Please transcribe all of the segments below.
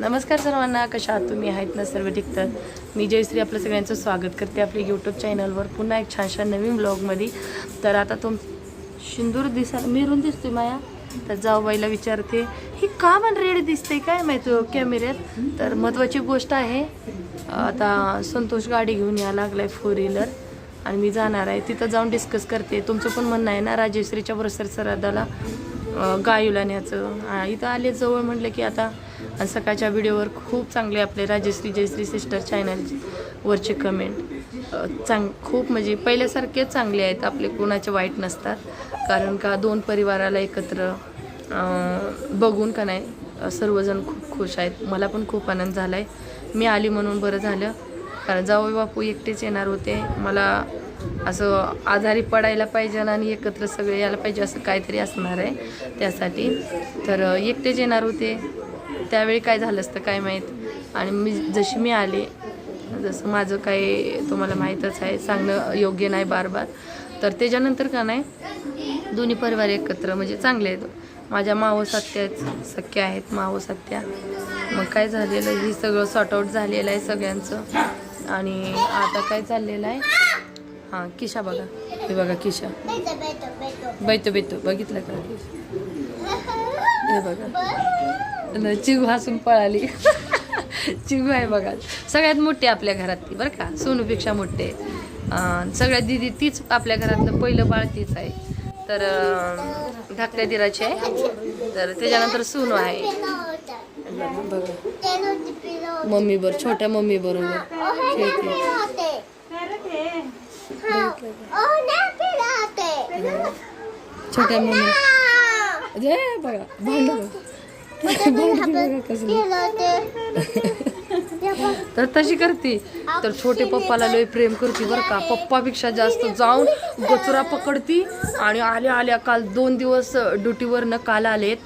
नमस्कार सर्वांना कशा आहात तुम्ही? आहेत ना सर्व ठीक तर? मी जयश्री आपलं सगळ्यांचं स्वागत करते आपल्या यूट्यूब चॅनलवर पुन्हा एक छानशा नवीन ब्लॉगमध्ये तर आता तुम शिंदूर दिसा मिरून दिसतोय माया. तर जाऊबाईला विचारते ही का पण रेड दिसते काय माहिती कॅमेऱ्यात हो, तर महत्त्वाची गोष्ट आहे आता संतोष गाडी घेऊन या लागलाय फोर व्हीलर आणि मी जाणार आहे. तिथं जाऊन डिस्कस करते. तुमचं पण म्हणणं आहे ना राजेश्रीच्या बरोबर सरादाला गायूला न्यायचं. इथं आले जवळ म्हटलं की आता आणि सकाळच्या व्हिडिओवर खूप चांगले आपले राजश्री जयश्री सिस्टर चॅनल वरचे कमेंट चांग खूप म्हणजे पहिल्यासारखेच चांगले आहेत आपले कोणाचे वाईट नसतात. कारण का दोन परिवाराला एकत्र बघून का नाही सर्वजण खूप खुश आहेत. मला पण खूप आनंद झाला आहे मी आली म्हणून बरं झालं. कारण जावई बापू एकटेच येणार होते. मला असं आजारी पडायला पाहिजे आणि एकत्र सगळे यायला पाहिजे असं काहीतरी असणार आहे त्यासाठी. तर एकटेच येणार होते. त्यावेळी काय झालं असतं काय माहीत. आणि मी जशी मी आले जसं माझं काही तुम्हाला माहीतच आहे सांगणं योग्य नाही बार बार तर त्याच्यानंतर का नाही दोन्ही परिवार एकत्र म्हणजे चांगले आहेत. माझ्या मावो सत्याच सख्या आहेत मावो सत्या मग काय झालेलं ही सगळं सॉर्ट आऊट झालेलं आहे सगळ्यांचं. आणि आता काय चाललेलं आहे हां किशा बघा. हे बघा किशा. बैतो बैतो बघितलं का? हे बघा. चिगू हसून पळाली. चिगू आहे बघा. सगळ्यात मोठी आपल्या घरात ती बरं का? सोनूपेक्षा मोठे. अं, सगळ्यात दिदी तीच आपल्या घरातलं पहिलं बाळ तीच आहे. तर धाकट्या दिराची आहे. तर त्याच्यानंतर सोनू आहे. बघा मम्मी बरोबर छोट्या मम्मी बरोबर. छोट्या मम्मी. बघा. कसली तर तशी करते. तर छोटे पप्पाला लय प्रेम करते बरं का. पप्पापेक्षा जास्त जाऊन गचुरा पकडती आणि आल्या आल्या काल दोन दिवस ड्युटीवरनं काल आलेत.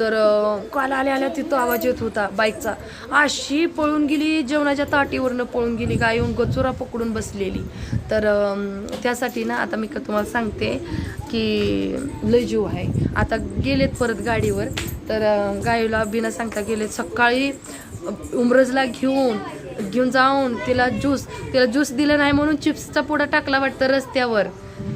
तर काल आल्या आल्या तिथं आवाज येत होता बाईकचा. अशी पळून गेली जेवणाच्या ताटीवरनं पळून गेली काय येऊन गचुरा पकडून बसलेली. तर त्यासाठी ना आता मी का तुम्हाला सांगते की लय जीव आहे. आता गेलेत परत गाडीवर. तर गायूला गाईला बिना सांगता गेले सकाळी उमरजला घेऊन घेऊन जाऊन तिला ज्यूस तिला ज्यूस दिलं नाही म्हणून चिप्सचा पुडा टाकला वाटतं रस्त्यावर.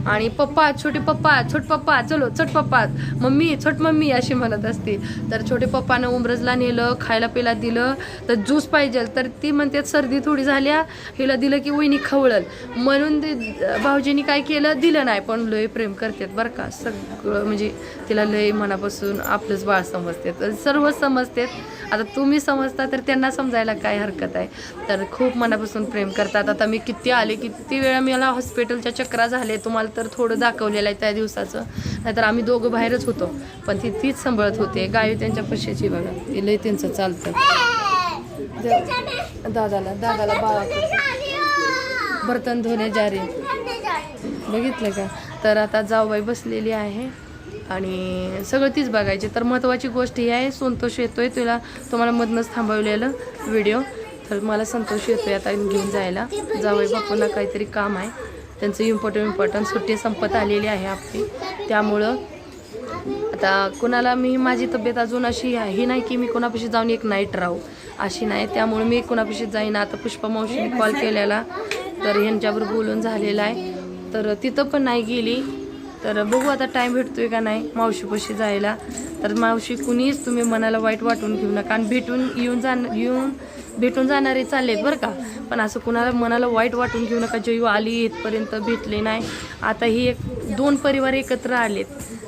आणि पप्पा छोटे पप्पा छोट पप्पा चलो छोट पप्पा मम्मी छोट मम्मी अशी म्हणत असते. तर छोटे पप्पानं उमरजला नेलं खायला पिला दिलं तर ज्यूस पाहिजे तर ती म्हणते सर्दी थोडी झाल्या. हिला दिलं की वहिनी खवळल. म्हणून ते भाऊजींनी काय केलं? दिलं नाही पण लय प्रेम करतात बरं का. सगळं म्हणजे तिला लय मनापासून आपलंच बाळ समजते. तर सर्व समजतात. आता तुम्ही समजता तर त्यांना समजायला काय हरकत आहे. तर खूप मनापासून प्रेम करतात. आता मी किती आले किती वेळा मला हॉस्पिटलच्या चक्रा झाले तुम्हाला तर थोडं दाखवलेलं आहे त्या दिवसाचं. नाहीतर आम्ही दोघं बाहेरच होतो. पण ती तीच सांभाळत होते. गाय त्यांच्या पशाची बघा. ते लय त्यांचं चालतं. द- दादाला दादाला बाळा बर्तन धुणे जारे. बघितलं का? तर आता जाऊबाई बसलेली आहे. आणि सगळं तीच बघायची. तर महत्त्वाची गोष्ट ही आहे संतोष येतोय तुला. तुम्हाला मधनंच थांबवलेलं व्हिडिओ तर मला संतोष येतोय आता घेऊन जायला. जावई बापूंना काहीतरी काम आहे. त्यांचं इम्पॉर्टंट इम्पॉर्टंट सुट्टी संपत आलेली आहे आपली. त्यामुळं आता कुणाला मी माझी तब्येत अजून अशी आहे ही नाही की मी कोणापाशी जाऊन एक नाईट राहू. अशी नाही. त्यामुळे मी कोणापाशी जाईन. आता पुष्पा मावशीने कॉल केलेला. तर ह्यांच्यावर बोलून झालेला आहे. तर तिथं पण नाही गेली. तर बघू आता टाईम भेटतोय का नाही मावशीपाशी जायला. तर मावशी कुणीच तुम्ही मनाला वाईट वाटून घेऊ नका. आणि भेटून येऊन जाण येऊन भेटून जाणारे चाललेत बरं का. पण असं कुणाला मनाला वाईट वाटून घेऊ नका. जेव्हा आली इथपर्यंत भेटले नाही. आता ही एक दोन परिवार एकत्र आलेत.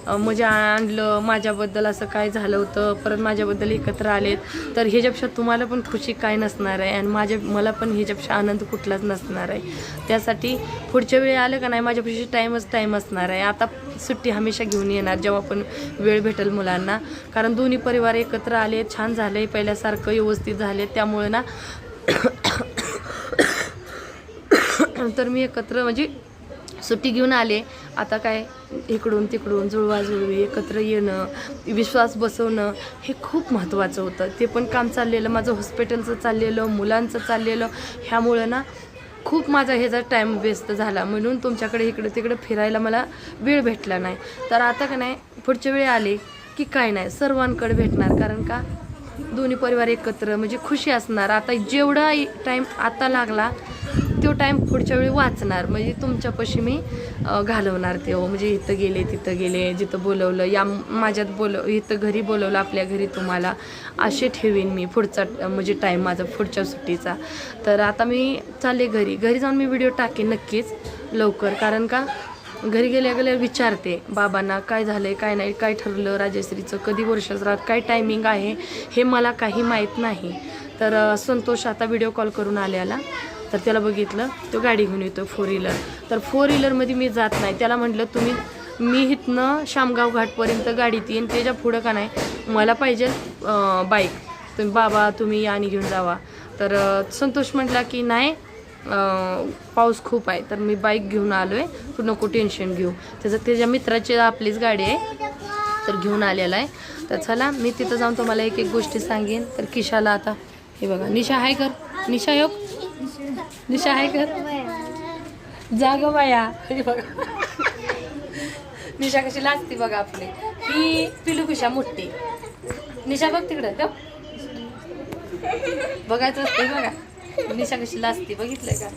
म्हणजे आणलं माझ्याबद्दल असं काय झालं होतं परत माझ्याबद्दल एकत्र आलेत. तर ह्याच्यापेक्षा तुम्हाला पण खुशी काय नसणार आहे आणि माझ्या मला पण ह्याच्यापेक्षा आनंद कुठलाच नसणार आहे. त्यासाठी पुढच्या वेळी आलं का नाही माझ्यापेक्षा टाईमच टाईम असणार आहे. आता सुट्टी हमेशा घेऊन येणार जेव्हा पण वेळ भेटेल मुलांना. कारण दोन्ही परिवार एकत्र आले छान झाले पहिल्यासारखं व्यवस्थित झाले. त्यामुळे ना तर मी एकत्र म्हणजे सुट्टी घेऊन आले. आता काय इकडून तिकडून जुळवाजुळवी एकत्र येणं विश्वास बसवणं हे खूप महत्त्वाचं होतं. ते पण काम चाललेलं माझं हॉस्पिटलचं चाललेलं मुलांचं चाललेलं. ह्यामुळं ना खूप माझा ह्याचा टाईम वेस्ट झाला. म्हणून तुमच्याकडे इकडं तिकडं फिरायला मला वेळ भेटला नाही. तर आता का नाही पुढच्या वेळी आले की काय नाही सर्वांकडे भेटणार. कारण का? दोन्ही परिवार एकत्र म्हणजे खुशी असणार. आता जेवढा टाईम आता लागला तो टाईम पुढच्या वेळी वाचणार. म्हणजे तुमच्यापाशी मी घालवणार ते. हो म्हणजे इथं गेले तिथं गेले जिथं बोलवलं. या माझ्यात बोलव इथं घरी बोलवलं आपल्या घरी तुम्हाला. असे ठेवीन मी पुढचा म्हणजे टाईम माझा पुढच्या सुट्टीचा. तर आता मी चालले घरी. घरी जाऊन मी व्हिडिओ टाकेन नक्कीच लवकर. कारण का घरी गेल्या गेल्या विचारते बाबांना काय झालंय काय नाही काय ठरलं राजश्रीचं? कधी वर्षात काय टायमिंग आहे? हे मला काही माहीत नाही. तर संतोष आता व्हिडिओ कॉल करून आल्याला तर त्याला बघितलं तो गाडी घेऊन येतो फोर व्हीलर तर फोर व्हीलरमध्ये मी जात नाही. त्याला म्हटलं तुम्ही मी इथनं शामगाव घाटपर्यंत गाडीत येईन त्याच्या पुढं का नाही मला पाहिजे बाईक तुम्ही बाबा तुम्ही आणि घेऊन जावा. तर संतोष म्हटला की नाही पाऊस खूप आहे तर मी बाईक घेऊन आलो आहे तू नको टेन्शन घेऊ. त्याचं त्याच्या मित्राची आपलीच गाडी आहे तर घेऊन आलेला आहे. तर चला मी तिथं जाऊन तुम्हाला एक एक गोष्टी सांगेन. तर किशाला आता हे बघा निशा आहे कर. निशा योग निशा आहे कर जाग बाया. बघा. निशा कशी लाजते बघा आपली. ही पिलू पिशा मोठी. निशा बघ तिकडं ग बघायचं असते बघा. निशा कशी लाजते बघितलंय का?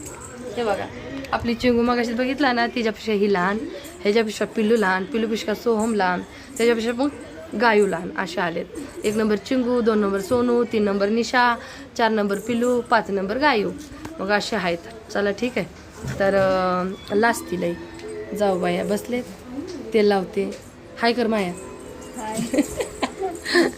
हे बघा. आपली चिंगू मगाशी बघितला ना तिच्यापेक्षा ही लहान ह्याच्यापेक्षा पिल्लू लहान पिल्लूपेक्षा सोहम लहान त्याच्यापेक्षा मग गायू लहान असे आलेत. एक नंबर चिंगू दोन नंबर सोनू तीन नंबर निशा चार नंबर पिलू पाच नंबर गायू. मग असे आहेत. चला ठीक आहे. तर अं, लई. जाऊ बाया बसले तेल लावते. हाय कर माया.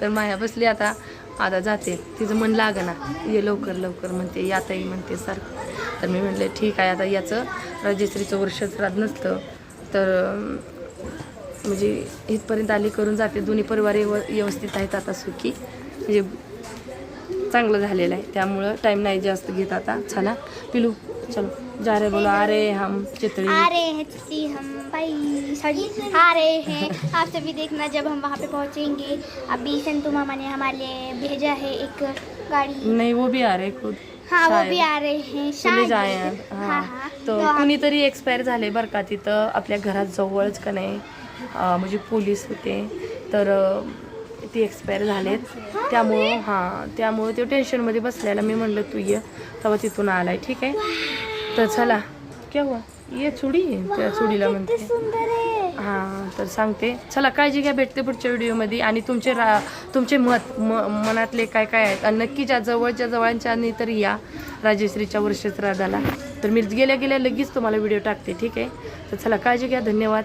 तर माया बसली आता. आता जाते. तिचं मन ना ये लवकर लवकर म्हणते. याताई म्हणते सारखं. तर मी म्हटलं ठीक आहे. आता याचं राजश्रीचं वर्ष श्राद्ध नसतं. तर म्हणजे इथपर्यंत आली करून जाते. दोन्ही परिवार व्यव व्यवस्थित आहेत आता सुखी. म्हणजे चांगलं झालेलं आहे. त्यामुळं टाईम नाही जास्त घेत आता. चला पिलू चलो. जा रे बोलो. अरे हम चितळी. आ रहे हैं हम भाई सॉरी. आ रहे हैं. आप सभी देखना जब हम वहाँ पे पहुँचेंगे. अभी संतू मामा ने हमारे लिए भेजा है एक गाड़ी. नहीं वो भी आ रहे खुद. हाँ वो शायद. भी आ रहे हैं. शायद. जाए हाँ. हां हाँ. तो कुणीतरी एक्सपायर झाले बरं का तिथं आपल्या घरात जवळच का नाही? म्हणजे पोलीस होते. तर ते एक्सपायर झालेत. त्यामुळं हां त्यामुळं ते टेन्शनमध्ये बसलेला. मी म्हणलं तू ये. तेव्हा तिथून आलाय. ठीक आहे? तर चला. केव्हा? ये चुडी. त्या चुडीला म्हणते. है हां तर सांगते. चला काळजी घ्या भेटते पुढच्या व्हिडिओमध्ये. आणि तुमचे रा तुमचे मत म मनातले काय काय आहेत? आणि नक्की ज्या जवळच्या जवळच्या आणि तर या राजश्रीच्या वर्षश्राद्धाला तर मी गेल्या गेल्या लगेच तुम्हाला व्हिडिओ टाकते. ठीक आहे? तर चला काळजी घ्या. धन्यवाद.